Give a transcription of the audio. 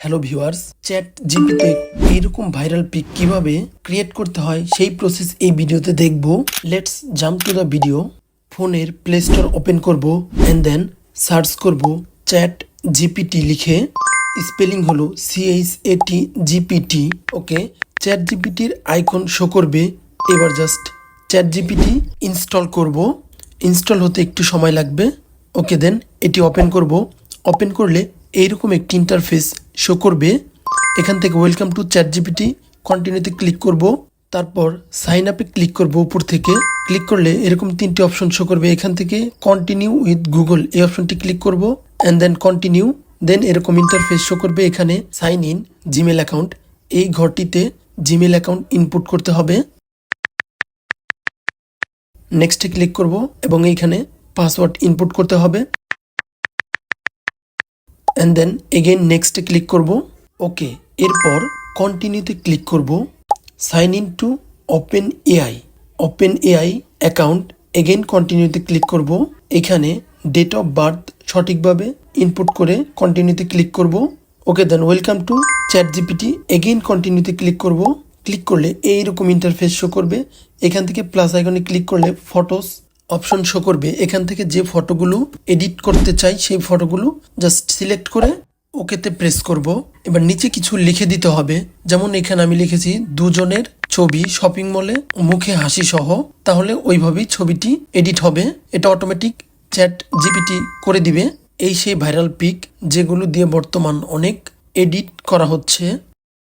Hello viewers chat জিপিতে এইরকম viral pick কীভাবে create করতে হয় সেই প্রসেস এই ভিডিওতে দেখব। Let's jump to the video ফোনের প্লে স্টোর ওপেন করব অ্যান্ড দেন সার্চ করব চ্যাট জিপিটি লিখে। স্পেলিং হলো CH AT GPT okay chat জিপিটির আইকন শো করবে। এবার জাস্ট চ্যাট জিপিটি ইনস্টল করব। ইনস্টল হতে একটু সময় লাগবে। ওকে দেন এটি ওপেন করব। ওপেন করলে এইরকম একটি ইন্টারফেস শো করবে। এখান থেকে ওয়েলকাম টু চ্যাট জিপিটি কন্টিনিউতে ক্লিক করব। তারপর সাইন আপে ক্লিক করব উপর থেকে। ক্লিক করলে এরকম তিনটি অপশন শো করবে। এখান থেকে কন্টিনিউ উইথ গুগল এই অপশনটি ক্লিক করব অ্যান্ড দেন কন্টিনিউ দেন এরকম ইন্টারফেস শো করবে। এখানে সাইন ইন জিমেল অ্যাকাউন্ট এই ঘরটিতে জিমেল অ্যাকাউন্ট ইনপুট করতে হবে। নেক্সটে ক্লিক করব এবং এইখানে পাসওয়ার্ড ইনপুট করতে হবে। অ্যান্ড দেন এগেইন নেক্সটে ক্লিক করব। ওকে এরপর কন্টিনিউতে ক্লিক করব। Sign in to OpenAI OpenAI account again কন্টিনিউতে ক্লিক করব। এখানে ডেট অফ বার্থ সঠিকভাবে ইনপুট করে কন্টিনিউতে ক্লিক করব। Okay then welcome to ChatGPT again কন্টিনিউতে ক্লিক করব। ক্লিক করলে এইরকম ইন্টারফেস শো করবে। এখান থেকে প্লাস আইকনে ক্লিক করলে ফটোস অপশন শো করবে, এখান থেকে যে ফটোগুলো এডিট করতে চাই, সেই ফটোগুলো জাস্ট সিলেক্ট করে ওকেতে প্রেস করব। এবার নিচে কিছু লিখে দিতে হবে। যেমন এখানে আমি লিখেছি, দুজনের ছবি শপিং মলে মুখে হাসি সহ। তাহলে ওইভাবেই ছবিটি এডিট হবে। এটা অটোমেটিক চ্যাট জিপিটি করে দিবে। এই সেই ভাইরাল পিক যেগুলো দিয়ে বর্তমান অনেক এডিট করা হচ্ছে।